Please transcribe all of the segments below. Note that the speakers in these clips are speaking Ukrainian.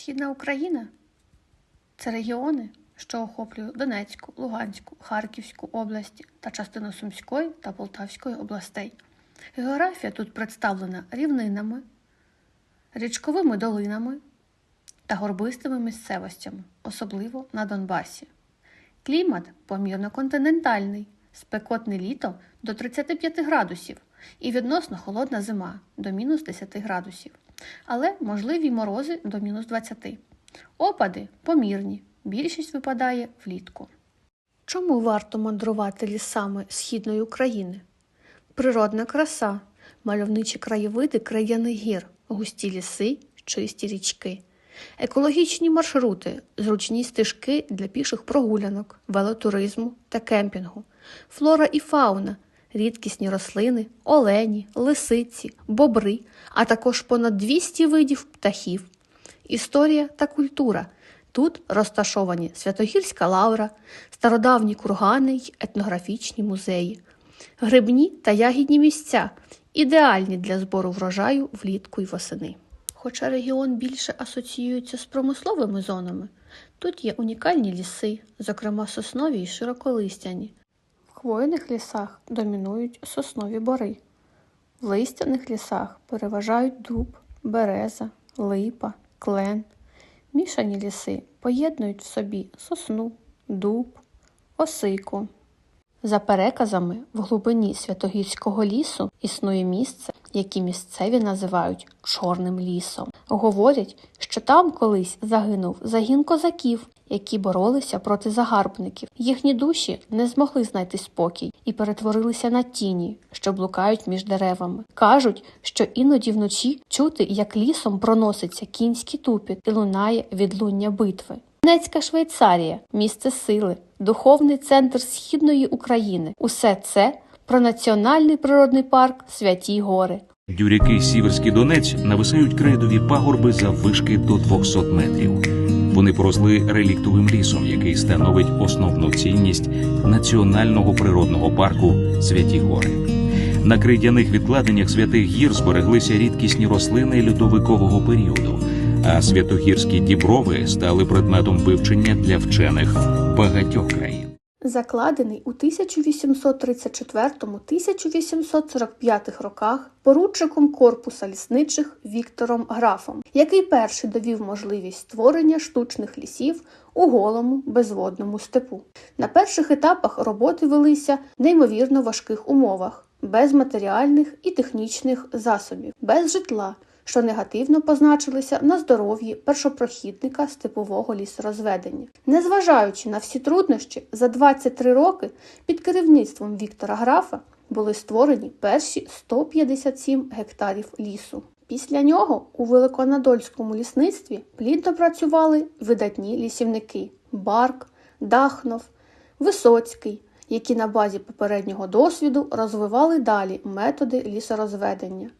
Східна Україна це регіони, що охоплюють Донецьку, Луганську, Харківську області та частину Сумської та Полтавської областей. Географія тут представлена рівнинами, річковими долинами та горбистими місцевостями, особливо на Донбасі. Клімат помірно континентальний, спекотне літо до 35 градусів і відносно холодна зима до мінус 10 градусів, але можливі морози до мінус 20. Опади помірні, більшість випадає влітку. Чому варто мандрувати лісами східної України? Природна краса, мальовничі краєвиди краяних гір, густі ліси, чисті річки, екологічні маршрути, зручні стежки для піших прогулянок, велотуризму та кемпінгу, флора і фауна, рідкісні рослини, олені, лисиці, бобри, а також понад 200 видів птахів. Історія та культура. Тут розташовані Святогірська лавра, стародавні кургани й етнографічні музеї, грибні та ягідні місця, ідеальні для збору врожаю влітку й восени. Хоча регіон більше асоціюється з промисловими зонами, тут є унікальні ліси, зокрема соснові й широколистяні. Хвойних лісах домінують соснові бори. В листяних лісах переважають дуб, береза, липа, клен. Мішані ліси поєднують в собі сосну, дуб, осику. За переказами, в глибині Святогірського лісу існує місце, яке місцеві називають Чорним лісом. Говорять, що там колись загинув загін козаків, які боролися проти загарбників. Їхні душі не змогли знайти спокій і перетворилися на тіні, що блукають між деревами. Кажуть, що іноді вночі чути, як лісом проноситься кінський тупіт і лунає відлуння битви. Донецька Швейцарія, місце сили, духовний центр східної України. Усе це про національний природний парк Святі Гори. Дюряки Сіверський Донець нависають крейдові пагорби за вишки до 200 метрів. Вони поросли реліктовим лісом, який становить основну цінність національного природного парку Святі Гори. На крейдяних відкладеннях святих гір збереглися рідкісні рослини льодовикового періоду, а святогірські діброви стали предметом вивчення для вчених багатьох країн. Закладений у 1834-1845 роках поручиком корпуса лісничих Віктором Графом, який перший довів можливість створення штучних лісів у голому безводному степу. На перших етапах роботи велися в неймовірно важких умовах, без матеріальних і технічних засобів, без житла що негативно позначилися на здоров'ї першопрохідника степового лісорозведення. Незважаючи на всі труднощі, за 23 роки під керівництвом Віктора Графа були створені перші 157 гектарів лісу. Після нього у Великонадольському лісництві плідно працювали видатні лісівники Барк, Дахнов, Висоцький, які на базі попереднього досвіду розвивали далі методи лісорозведення.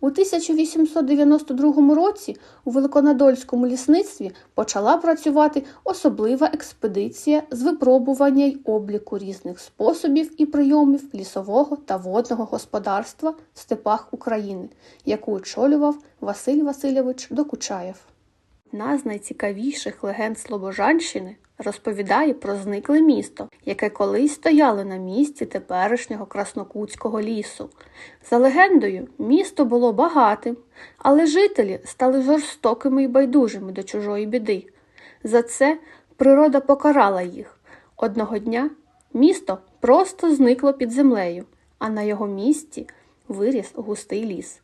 У 1892 році у Великонадольському лісництві почала працювати особлива експедиція з випробування й обліку різних способів і прийомів лісового та водного господарства в степах України, яку очолював Василь Васильович Докучаєв. Одна з найцікавіших легенд Слобожанщини розповідає про зникле місто, яке колись стояло на місці теперішнього Краснокутського лісу. За легендою, місто було багатим, але жителі стали жорстокими і байдужими до чужої біди. За це природа покарала їх. Одного дня місто просто зникло під землею, а на його місці виріс густий ліс.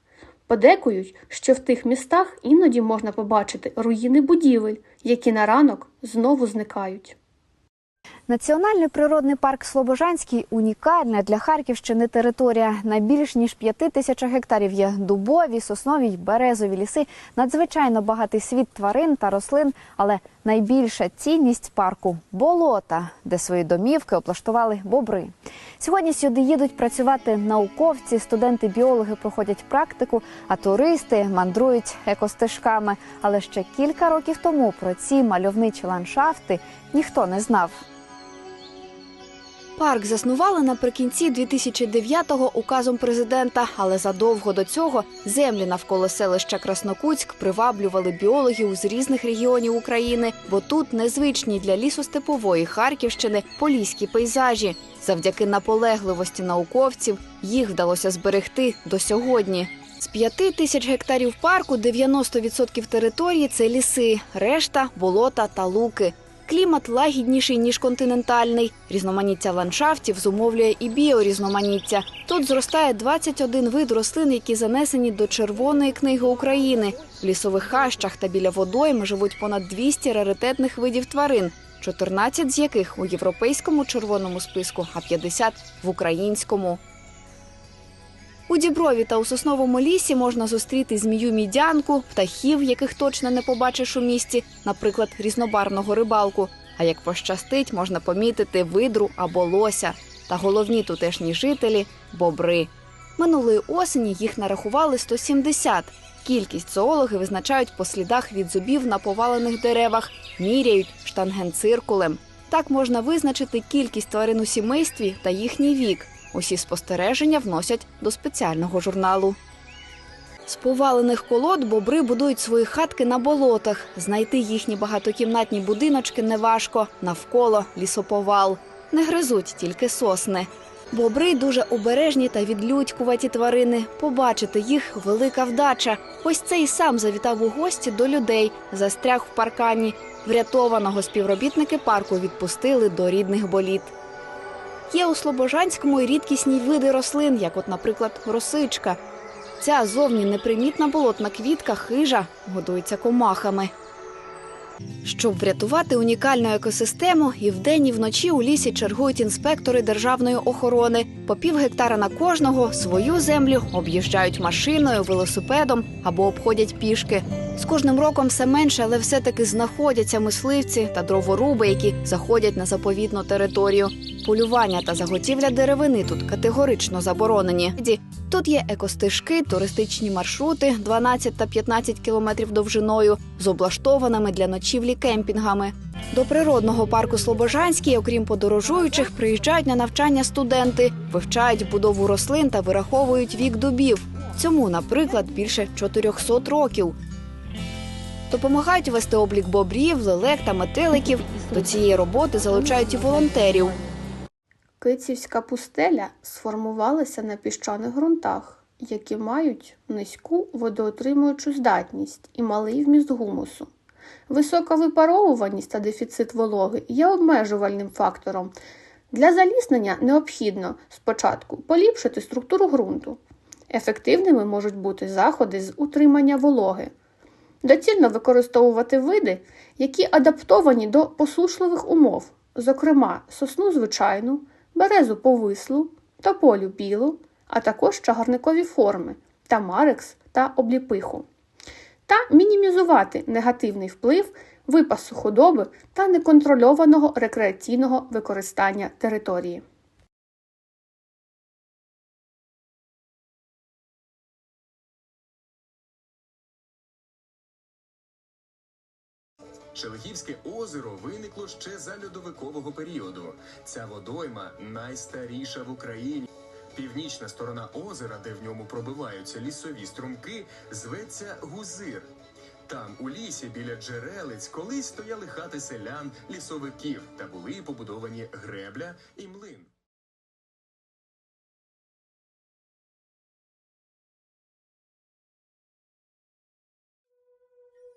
Подекують, що в тих містах іноді можна побачити руїни будівель, які на ранок знову зникають. Національний природний парк Слобожанський унікальна для Харківщини територія. На більш ніж п'яти тисячах гектарів є дубові, соснові й березові ліси. Надзвичайно багатий світ тварин та рослин, але найбільша цінність парку болота, де свої домівки облаштували бобри. Сьогодні сюди їдуть працювати науковці, студенти, біологи проходять практику, а туристи мандрують екостежками. Але ще кілька років тому про ці мальовничі ландшафти ніхто не знав. Парк заснували наприкінці 2009-го указом президента, але задовго до цього землі навколо селища Краснокутськ приваблювали біологів з різних регіонів України, бо тут незвичні для лісостепової Харківщини поліські пейзажі. Завдяки наполегливості науковців їх вдалося зберегти до сьогодні. З п'яти тисяч гектарів парку 90% території це ліси, решта болота та луки. Клімат лагідніший ніж континентальний. Різноманіття ландшафтів зумовлює і біорізноманіття. Тут зростає 21 вид рослин, які занесені до Червоної книги України. В лісових хащах та біля водойм живуть понад 200 раритетних видів тварин, 14 з яких у європейському червоному списку, а 50 – в українському. У Діброві та у сосновому лісі можна зустріти змію мідянку, птахів, яких точно не побачиш у місті, наприклад, різнобарвного рибалку. А як пощастить, можна помітити видру або лося. Та головні тутешні жителі бобри. Минулої осені їх нарахували 170. Кількість зоологи визначають по слідах від зубів на повалених деревах, міряють штангенциркулем. Так можна визначити кількість тварин у сімействі та їхній вік. Усі спостереження вносять до спеціального журналу. З повалених колод бобри будують свої хатки на болотах. Знайти їхні багатокімнатні будиночки неважко. Навколо лісоповал. Не гризуть тільки сосни. Бобри дуже обережні та відлюдькуваті тварини. Побачити їх велика вдача. Ось цей сам завітав у гості до людей, застряг в паркані. Врятованого співробітники парку відпустили до рідних боліт. Є у Слобожанському і рідкісні види рослин, як, от, наприклад, росичка. Ця зовні непримітна болотна квітка хижа годується комахами. Щоб врятувати унікальну екосистему, і вдень, і вночі у лісі чергують інспектори державної охорони. По пів гектара на кожного свою землю об'їжджають машиною, велосипедом або обходять пішки. З кожним роком все менше, але все-таки знаходяться мисливці та дроворуби, які заходять на заповідну територію. Полювання та заготівля деревини тут категорично заборонені. Тут є екостежки, туристичні маршрути 12 та 15 кілометрів довжиною з облаштованими для ночівлі кемпінгами. До природного парку Слобожанський, окрім подорожуючих, приїжджають на навчання студенти, вивчають будову рослин та вираховують вік дубів. Цьому, наприклад, більше 400 років. Допомагають вести облік бобрів, лелек та метеликів. До цієї роботи залучають і волонтерів. Кицівська пустеля сформувалася на піщаних ґрунтах, які мають низьку водоотримуючу здатність і малий вміст гумусу. Висока випаровуваність та дефіцит вологи є обмежувальним фактором. Для заліснення необхідно спочатку поліпшити структуру ґрунту. Ефективними можуть бути заходи з утримання вологи. Доцільно використовувати види, які адаптовані до посушливих умов, зокрема сосну звичайну, березу повислу, тополю білу, а також чагарникові форми, тамарекс та обліпиху, та мінімізувати негативний вплив випасу худоби та неконтрольованого рекреаційного використання території. Шелихівське озеро виникло ще за льодовикового періоду. Ця водойма найстаріша в Україні. Північна сторона озера, де в ньому пробиваються лісові струмки, зветься Гузир. Там, у лісі, біля джерелиць, колись стояли хати селян, лісовиків та були побудовані гребля і млин.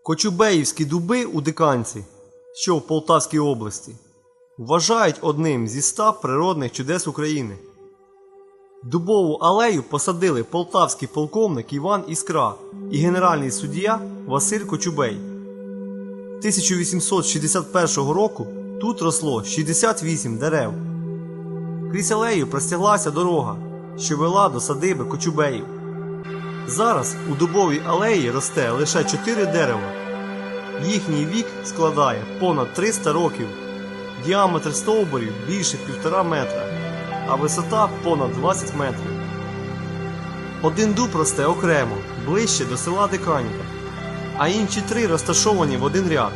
Кочубеївські дуби у Диканці, що в Полтавській області, вважають одним зі ста природних чудес України. Дубову алею посадили полтавський полковник Іван Іскра і генеральний суддя Василь Кочубей. 1861 року тут росло 68 дерев. Крізь алею простяглася дорога, що вела до садиби Кочубеїв. Зараз у дубовій алеї росте лише 4 дерева. Їхній вік складає понад 300 років, діаметр стовбурів більше півтора метра, а висота понад 20 метрів. Один дуб росте окремо, ближче до села Диканька, а інші три розташовані в один ряд.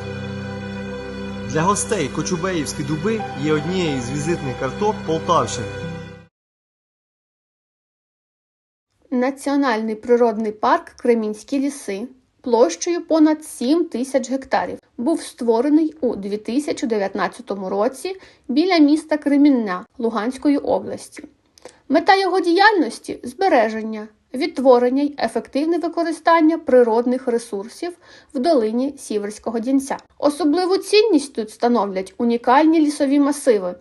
Для гостей Кочубеївські дуби є однією з візитних карток Полтавщини. Національний природний парк Кремінські ліси площею понад 7 тисяч гектарів був створений у 2019 році біля міста Кремінна Луганської області. Мета його діяльності збереження, відтворення й ефективне використання природних ресурсів в долині Сіверського Дінця. Особливу цінність тут становлять унікальні лісові масиви,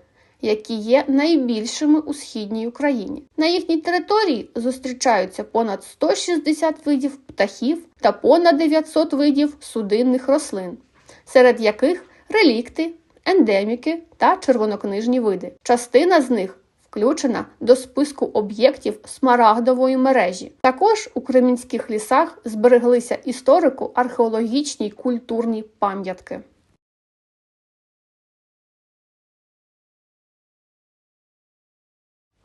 які є найбільшими у східній Україні. На їхній території зустрічаються понад 160 видів птахів та понад 900 видів судинних рослин, серед яких релікти, ендеміки та червонокнижні види. Частина з них включена до списку об'єктів смарагдової мережі. Також у кремінських лісах збереглися історико-археологічні й культурні пам'ятки.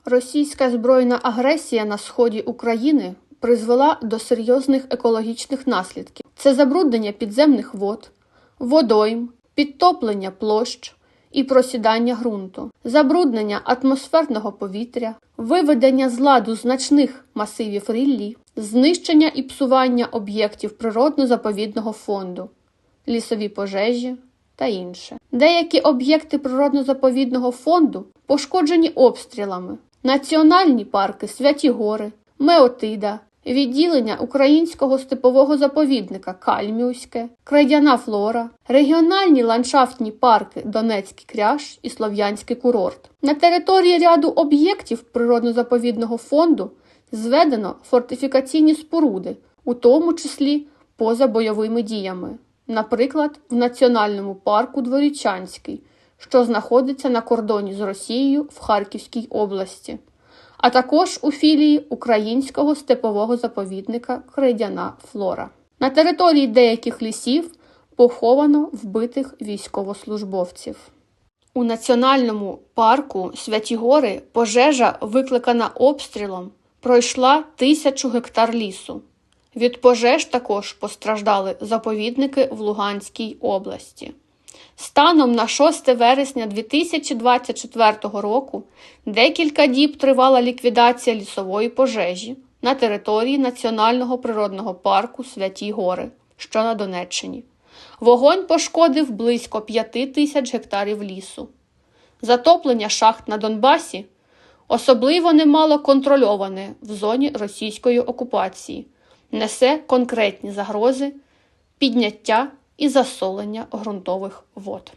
Російська збройна агресія на сході України призвела до серйозних екологічних наслідків: це забруднення підземних вод, водойм, підтоплення площ і просідання ґрунту, забруднення атмосферного повітря, виведення з ладу значних масивів ріллі, знищення і псування об'єктів природно-заповідного фонду, лісові пожежі та інше. Деякі об'єкти природно-заповідного фонду пошкоджені обстрілами, національні парки Святі Гори, Меотида, відділення Українського степового заповідника Кальміуське, Крейдяна флора, регіональні ландшафтні парки Донецький кряж і Слов'янський курорт. На території ряду об'єктів природно-заповідного фонду зведено фортифікаційні споруди, у тому числі поза бойовими діями. Наприклад, в Національному парку Дворічанський, що знаходиться на кордоні з Росією в Харківській області, а також у філії Українського степового заповідника Крейдяна Флора. На території деяких лісів поховано вбитих військовослужбовців. У національному парку Святі Гори пожежа, викликана обстрілом, пройшла тисячу гектар лісу. Від пожеж також постраждали заповідники в Луганській області. Станом на 6 вересня 2024 року декілька діб тривала ліквідація лісової пожежі на території Національного природного парку Святі Гори, що на Донеччині. Вогонь пошкодив близько 5 тисяч гектарів лісу. Затоплення шахт на Донбасі особливо немало контрольоване в зоні російської окупації, несе конкретні загрози підняття і засолення ґрунтових вод.